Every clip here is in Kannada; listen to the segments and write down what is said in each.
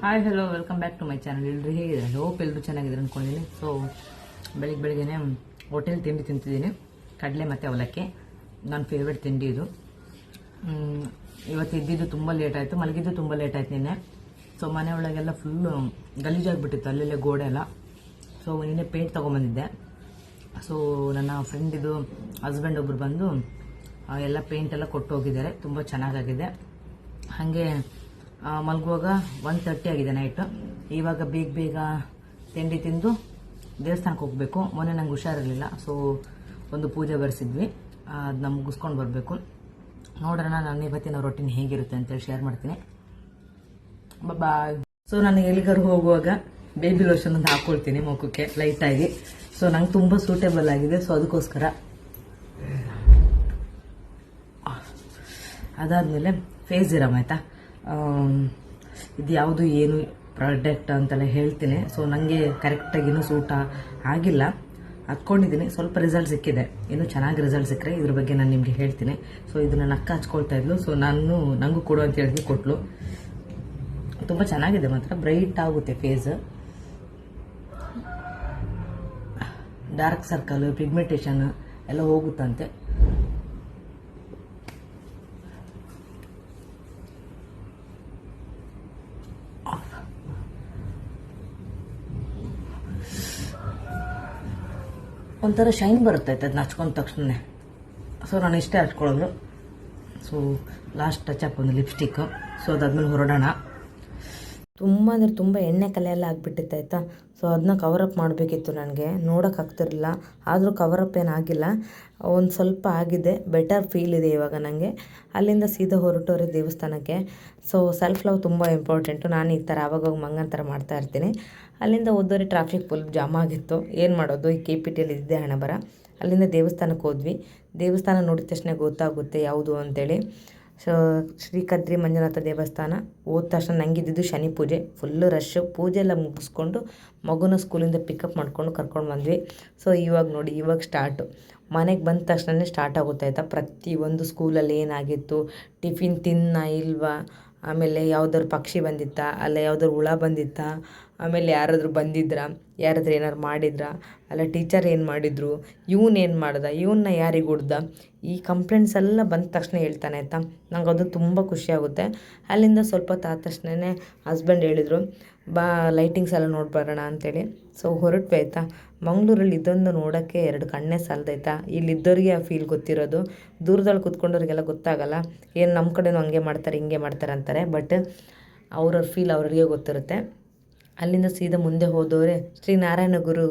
Hi hello welcome back to my channel ಎಲ್ಲರೂ ಹೇಗಿದ್ದಾರೆ? ಹೋಪ್ ಎಲ್ಲರೂ ಚೆನ್ನಾಗಿದ್ದಾರೆ ಅಂದ್ಕೊಂಡಿದ್ದೀನಿ ಸೊ ಬೆಳಿಗ್ಗೆ ಬೆಳಿಗ್ಗೆ ಹೋಟೆಲ್ ತಿಂಡಿ ತಿಂತಿದ್ದೀನಿ. ಕಡಲೆ ಮತ್ತು ಅವಲಕ್ಕಿ. ನನ್ನ ಫೇವ್ರೇಟ್ ತಿಂಡಿ ಇದು. ಇವತ್ತು ಇದ್ದಿದ್ದು ತುಂಬ ಲೇಟ್ ಆಯಿತು. ಮಲಗಿದ್ದು ತುಂಬ ಲೇಟ್ ಆಯ್ತು ನಿನ್ನೆ. ಸೊ ಮನೆ ಒಳಗೆಲ್ಲ ಫುಲ್ಲು ಗಲೀಜಾಗಿಬಿಟ್ಟಿತ್ತು. ಅಲ್ಲೆಲ್ಲ ಗೋಡೆ ಎಲ್ಲ. ಸೊ ನಿನ್ನೆ ಪೇಂಟ್ ತೊಗೊಂಬಂದಿದ್ದೆ. ಸೊ ನನ್ನ ಫ್ರೆಂಡಿದು ಹಸ್ಬೆಂಡ್ ಒಬ್ಬರು ಬಂದು ಎಲ್ಲ ಪೇಂಟ್ ಎಲ್ಲ ಕೊಟ್ಟು ಹೋಗಿದ್ದಾರೆ. ತುಂಬ ಚೆನ್ನಾಗಾಗಿದೆ. ಹಾಗೆ ಮಲಗುವಾಗ ಒನ್ ತರ್ಟಿ ಆಗಿದೆ ನೈಟ್ ಇವಾಗ ಬೇಗ ಬೇಗ ತಿಂಡಿ ತಿಂದು ದೇವಸ್ಥಾನಕ್ಕೆ ಹೋಗಬೇಕು. ಮೊನ್ನೆ ನಂಗೆ ಹುಷಾರಿರಲಿಲ್ಲ ಸೊ ಒಂದು ಪೂಜೆ ಬರೆಸಿದ್ವಿ. ಅದನ್ನ ಮುಗಿಸ್ಕೊಂಡು ಬರಬೇಕು. ನೋಡೋಣ ನಾನು ಇವತ್ತಿನ ರೊಟ್ಟಿನ ಹೇಗಿರುತ್ತೆ ಅಂತೇಳಿ ಶೇರ್ ಮಾಡ್ತೀನಿ. ಬಾಯ್ ಸೊ ನಾನು ಎಲ್ಲಿಗಾರು ಹೋಗುವಾಗ ಬೇಬಿ ಲೋಷನ್ ಒಂದು ಹಾಕೊಳ್ತೀನಿ ಮುಖಕ್ಕೆ ಲೈಟಾಗಿ ಸೊ ನಂಗೆ ತುಂಬ ಸೂಟೇಬಲ್ ಆಗಿದೆ ಸೊ ಅದಕ್ಕೋಸ್ಕರ. ಅದಾದಮೇಲೆ ಫೇಸ್ ಇರಮ್ ಆಯಿತಾ? ಇದು ಯಾವುದು ಏನು ಪ್ರಾಡಕ್ಟ್ ಅಂತೆಲ್ಲ ಹೇಳ್ತೀನಿ. ಸೊ ನನಗೆ ಕರೆಕ್ಟಾಗಿ ಇನ್ನೂ ಸೂಟ ಆಗಿಲ್ಲ. ಹತ್ಕೊಂಡಿದ್ದೀನಿ ಸ್ವಲ್ಪ ರಿಸಲ್ಟ್ ಸಿಕ್ಕಿದೆ. ಇನ್ನೂ ಚೆನ್ನಾಗಿ ರಿಸಲ್ಟ್ ಸಿಕ್ಕರೆ ಇದ್ರ ಬಗ್ಗೆ ನಾನು ನಿಮಗೆ ಹೇಳ್ತೀನಿ. ಸೊ ಇದನ್ನ ನಕ್ಕ ಹಚ್ಕೊಳ್ತಾ ಇದ್ಲು. ಸೊ ನಾನು ನನಗೂ ಕೊಡು ಅಂತ ಹೇಳಿದ್ವಿ ಕೊಟ್ಲು. ತುಂಬ ಚೆನ್ನಾಗಿದೆ ಮಾತ್ರ. ಬ್ರೈಟ್ ಆಗುತ್ತೆ ಫೇಸ್ ಡಾರ್ಕ್ ಸರ್ಕಲ್ ಪಿಗ್ಮೆಂಟೇಷನ್ ಎಲ್ಲ ಹೋಗುತ್ತಂತೆ. ಒಂಥರ ಶೈನ್ ಬರುತ್ತೆ ಅದು ಹಚ್ಕೊಂಡ ತಕ್ಷಣ ಸೊ ನಾನು ಇಷ್ಟೇ ಹಚ್ಕೊಳ್ಳೋದು. ಸೊ ಲಾಸ್ಟ್ ಟಚ್ ಅಪ್ ಒಂದು ಲಿಪ್ಸ್ಟಿಕ್ ಸೊ ಅದಾದ್ಮೇಲೆ ಹೊರಡೋಣ. ತುಂಬ ಅಂದರೆ ತುಂಬ ಎಣ್ಣೆ ಕಲೆ ಎಲ್ಲ ಆಗಿಬಿಟ್ಟಿತ್ತು, ಆಯಿತಾ? ಸೊ ಅದನ್ನ ಕವರಪ್ ಮಾಡಬೇಕಿತ್ತು ನನಗೆ. ನೋಡೋಕೆ ಆಗ್ತಿರಲಿಲ್ಲ. ಆದರೂ ಕವರಪ್ ಏನಾಗಿಲ್ಲ ಒಂದು ಸ್ವಲ್ಪ ಆಗಿದೆ. ಬೆಟರ್ ಫೀಲ್ ಇದೆ ಇವಾಗ ನನಗೆ ಅಲ್ಲಿಂದ ಸೀದಾ ಹೊರಟೋರೆ ದೇವಸ್ಥಾನಕ್ಕೆ. ಸೊ ಸೆಲ್ಫ್ ಲವ್ ತುಂಬ ಇಂಪಾರ್ಟೆಂಟು ನಾನು ಈ ಥರ ಆವಾಗವಾಗ ಮಂಗನ ಥರ ಮಾಡ್ತಾ ಇರ್ತೀನಿ. ಅಲ್ಲಿಂದ ಹೋದೋರಿ ಟ್ರಾಫಿಕ್ ಫುಲ್ ಜಾಮ್ ಆಗಿತ್ತು. ಏನು ಮಾಡೋದು? ಈ ಕೆ ಪಿ ಟಿಯಲ್ಲಿ ಇದ್ದೆ ಹಣ ಬರ. ಅಲ್ಲಿಂದ ದೇವಸ್ಥಾನಕ್ಕೆ ಹೋದ್ವಿ. ದೇವಸ್ಥಾನ ನೋಡಿದ ತಕ್ಷಣ ಗೊತ್ತಾಗುತ್ತೆ ಯಾವುದು ಅಂತೇಳಿ. ಸೊ ಶ್ರೀ ಕದ್ರಿ ಮಂಜುನಾಥ ದೇವಸ್ಥಾನ. ಹೋದ ತಕ್ಷಣ ನಂಗಿದ್ದಿದ್ದು ಶನಿ ಪೂಜೆ. ಫುಲ್ಲು ರಶ್ಶು ಪೂಜೆ ಎಲ್ಲ ಮುಗಿಸ್ಕೊಂಡು ಮಗುನ ಸ್ಕೂಲಿಂದ ಪಿಕಪ್ ಮಾಡ್ಕೊಂಡು ಕರ್ಕೊಂಡು ಬಂದ್ವಿ. ಸೊ ಇವಾಗ ನೋಡಿ, ಇವಾಗ ಸ್ಟಾರ್ಟು ಮನೆಗೆ ಬಂದ ತಕ್ಷಣವೇ ಸ್ಟಾರ್ಟ್ ಆಗುತ್ತೆ ಆಯಿತಾ? ಪ್ರತಿಯೊಂದು ಸ್ಕೂಲಲ್ಲಿ ಏನಾಗಿತ್ತು? ಟಿಫಿನ್ ತಿನ್ನ, ಇಲ್ವಾ? ಆಮೇಲೆ ಯಾವ್ದಾದ್ರು ಪಕ್ಷಿ ಬಂದಿತ್ತಾ? ಅಲ್ಲ ಯಾವ್ದಾರು ಹುಳ ಬಂದಿತ್ತಾ? ಆಮೇಲೆ ಯಾರಾದರೂ ಬಂದಿದ್ರಾ? ಯಾರಾದರೂ ಏನಾರು ಮಾಡಿದ್ರಾ? ಅಲ್ಲ ಟೀಚರ್ ಏನು ಮಾಡಿದ್ರು? ಇವನ್ ಏನು ಮಾಡ್ದ? ಇವನ್ನ ಯಾರಿಗೆ ಹೊಡ್ದ? ಈ ಕಂಪ್ಲೇಂಟ್ಸ್ ಎಲ್ಲ ಬಂದ ತಕ್ಷಣ ಹೇಳ್ತಾನೆ, ಆಯಿತಾ? ನಂಗೆ ಅದು ತುಂಬ ಖುಷಿಯಾಗುತ್ತೆ ಅಲ್ಲಿಂದ ಸ್ವಲ್ಪ ಹೊತ್ತು ಆದ ತಕ್ಷಣವೇ ಹಸ್ಬೆಂಡ್ ಹೇಳಿದರು, ಬಾ ಲೈಟಿಂಗ್ಸ್ ಎಲ್ಲ ನೋಡಿ ಬರೋಣ ಅಂತೇಳಿ. ಸೊ ಹೊರಟ್ವಿ, ಆಯಿತಾ? ಮಂಗಳೂರಲ್ಲಿ ಇದೊಂದು ನೋಡೋಕ್ಕೆ ಎರಡು ಕಣ್ಣೇ ಸಾಲದೈತಾ ಇಲ್ಲಿದ್ದವ್ರಿಗೆ ಆ ಫೀಲ್ ಗೊತ್ತಿರೋದು. ದೂರದಲ್ಲಿ ಕುತ್ಕೊಂಡವ್ರಿಗೆಲ್ಲ ಗೊತ್ತಾಗಲ್ಲ. ಏನು ನಮ್ಮ ಕಡೆನೂ ಹಂಗೆ ಮಾಡ್ತಾರೆ, ಹಿಂಗೆ ಮಾಡ್ತಾರೆ ಅಂತಾರೆ. ಬಟ್ ಅವ್ರವ್ರ ಫೀಲ್ ಅವ್ರಿಗೆ ಗೊತ್ತಿರುತ್ತೆ. ಅಲ್ಲಿಂದ ಸೀದಾ ಮುಂದೆ ಹೋದವರೆ ಶ್ರೀ ನಾರಾಯಣ ಗುರು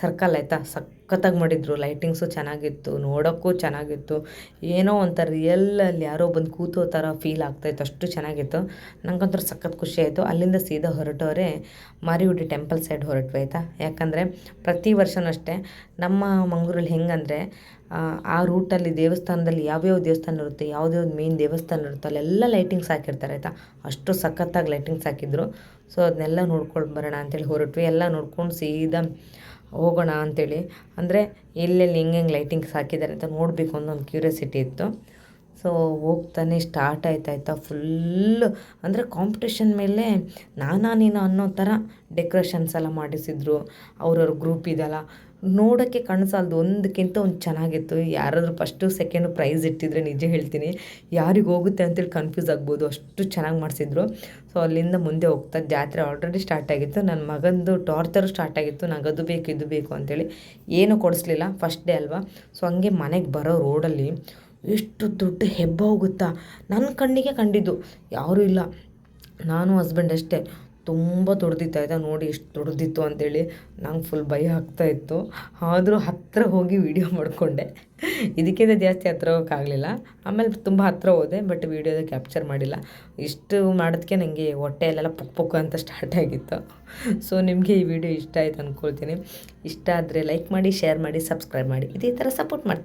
ಸರ್ಕಲ್ ಆಯಿತಾ? ಸಖತ್ತಾಗಿ ಮಾಡಿದ್ರು, ಲೈಟಿಂಗ್ಸು ಚೆನ್ನಾಗಿತ್ತು, ನೋಡೋಕ್ಕೂ ಚೆನ್ನಾಗಿತ್ತು. ಏನೋ ಒಂಥರ ರಿಯಲ್ ಅಲ್ಲಿ ಯಾರೋ ಬಂದು ಕೂತೋ ಥರ ಫೀಲ್ ಆಗ್ತಾಯಿತ್ತು ಅಷ್ಟು ಚೆನ್ನಾಗಿತ್ತು. ನನಗಂತೂ ಸಖತ್ ಖುಷಿ ಆಯಿತು. ಅಲ್ಲಿಂದ ಸೀದಾ ಹೊರಟೋರೆ ಮಾರಿಗುಡಿ ಟೆಂಪಲ್ ಸೈಡ್ ಹೊರಟ್ವಿ ಆಯಿತಾ? ಯಾಕಂದರೆ ಪ್ರತಿ ವರ್ಷವೂ ಅಷ್ಟೇ ನಮ್ಮ ಮಂಗಳೂರಲ್ಲಿ ಹೆಂಗಂದರೆ, ಆ ರೂಟಲ್ಲಿ ದೇವಸ್ಥಾನದಲ್ಲಿ ಯಾವ್ಯಾವ ದೇವಸ್ಥಾನ ಇರುತ್ತೆ, ಯಾವ್ದ್ಯಾವ್ದು ಮೇನ್ ದೇವಸ್ಥಾನ ಇರುತ್ತೆ ಅಲ್ಲೆಲ್ಲ ಲೈಟಿಂಗ್ಸ್ ಹಾಕಿರ್ತಾರೆ ಆಯಿತಾ? ಅಷ್ಟು ಸಖತ್ತಾಗಿ ಲೈಟಿಂಗ್ಸ್ ಹಾಕಿದ್ರು. ಸೊ, ಅದನ್ನೆಲ್ಲ ನೋಡ್ಕೊಂಡು ಬರೋಣ ಅಂತೇಳಿ ಹೊರಟ್ವಿ. ಎಲ್ಲ ನೋಡ್ಕೊಂಡು ಸೀದಾ ಹೋಗೋಣ ಅಂತೇಳಿ. ಅಂದರೆ ಎಲ್ಲೆಲ್ಲಿ ಹೆಂಗೆಂಗೆ ಹೆಂಗೆ ಲೈಟಿಂಗ್ಸ್ ಹಾಕಿದ್ದಾರೆ ಅಂತ ನೋಡಬೇಕು ಅನ್ನೋ ಒಂದು ಕ್ಯೂರಿಯಾಸಿಟಿ ಇತ್ತು. ಸೊ ಹೋಗ್ತಾನೆ ಸ್ಟಾರ್ಟ್ ಆಯ್ತಾಯ್ತಾ ಫುಲ್ಲು ಅಂದರೆ ಕಾಂಪಿಟೇಷನ್ ಮೇಲೆ ನಾನಾ ನೀನು ಅನ್ನೋ ಥರ ಡೆಕೋರೇಷನ್ಸ್ ಎಲ್ಲ ಮಾಡಿಸಿದ್ರು. ಅವ್ರವ್ರ ಗ್ರೂಪ್ ಇದೆಲ್ಲ. ನೋಡೋಕ್ಕೆ ಕಣ್ಸಾಲ್ದು. ಒಂದಕ್ಕಿಂತ ಒಂದು ಚೆನ್ನಾಗಿತ್ತು. ಯಾರಾದರೂ ಫಸ್ಟು ಸೆಕೆಂಡು ಪ್ರೈಸ್ ಇಟ್ಟಿದ್ರೆ ನಿಜ ಹೇಳ್ತೀನಿ. ಯಾರಿಗೆ ಹೋಗುತ್ತೆ ಅಂತೇಳಿ ಕನ್ಫ್ಯೂಸ್ ಆಗ್ಬೋದು. ಅಷ್ಟು ಚೆನ್ನಾಗಿ ಮಾಡಿಸಿದ್ರು. ಸೊ ಅಲ್ಲಿಂದ ಮುಂದೆ ಹೋಗ್ತಾ ಜಾತ್ರೆ ಆಲ್ರೆಡಿ ಸ್ಟಾರ್ಟ್ ಆಗಿತ್ತು. ನನ್ನ ಮಗಂದು ಟಾರ್ಚರು ಸ್ಟಾರ್ಟ್ ಆಗಿತ್ತು. ಅದು ಬೇಕು, ಇದು ಬೇಕು ಅಂತೇಳಿ ಏನೂ ಕೊಡಿಸ್ಲಿಲ್ಲ. ಫಸ್ಟ್ ಡೇ ಅಲ್ವಾ? ಸೊ ಹಂಗೆ ಮನೆಗೆ ಬರೋ ರೋಡಲ್ಲಿ ಎಷ್ಟು ದೊಡ್ಡ ಹೆಬ್ಬ ಹೋಗುತ್ತಾ? ನನ್ನ ಕಣ್ಣಿಗೆ ಕಂಡಿದ್ದು. ಯಾರೂ ಇಲ್ಲ. ನಾನು ಹಸ್ಬೆಂಡ್ ಅಷ್ಟೇ. ತುಂಬ ದೊಡ್ಡದಿತ್ತು ಆಯಿತಾ ನೋಡಿ ಎಷ್ಟು ದೊಡ್ಡದಿತ್ತು ಅಂತೇಳಿ ನಂಗೆ ಫುಲ್ ಭಯ ಆಗ್ತಾ ಇತ್ತು. ಆದರೂ ಹತ್ತಿರ ಹೋಗಿ ವೀಡಿಯೋ ಮಾಡಿಕೊಂಡೆ. ಇದಕ್ಕಿಂತ ಜಾಸ್ತಿ ಹತ್ರ ಹೋಗೋಕ್ಕಾಗಲಿಲ್ಲ. ಆಮೇಲೆ ತುಂಬ ಹತ್ತಿರ ಹೋದೆ ಬಟ್ ವೀಡಿಯೋದ ಕ್ಯಾಪ್ಚರ್ ಮಾಡಿಲ್ಲ. ಇಷ್ಟು ಮಾಡೋದಕ್ಕೆ ನನಗೆ ಹೊಟ್ಟೆಯಲ್ಲೆಲ್ಲ ಪುಕ್ ಪುಕ್ ಅಂತ ಸ್ಟಾರ್ಟ್ ಆಗಿತ್ತು. ಸೊ ನಿಮಗೆ ಈ ವಿಡಿಯೋ ಇಷ್ಟ ಆಯ್ತು ಅಂದ್ಕೊಳ್ತೀನಿ ಇಷ್ಟ ಆದರೆ ಲೈಕ್ ಮಾಡಿ ಶೇರ್ ಮಾಡಿ ಸಬ್ಸ್ಕ್ರೈಬ್ ಮಾಡಿ. ಇದೇ ಥರ ಸಪೋರ್ಟ್ ಮಾಡ್ತೀನಿ.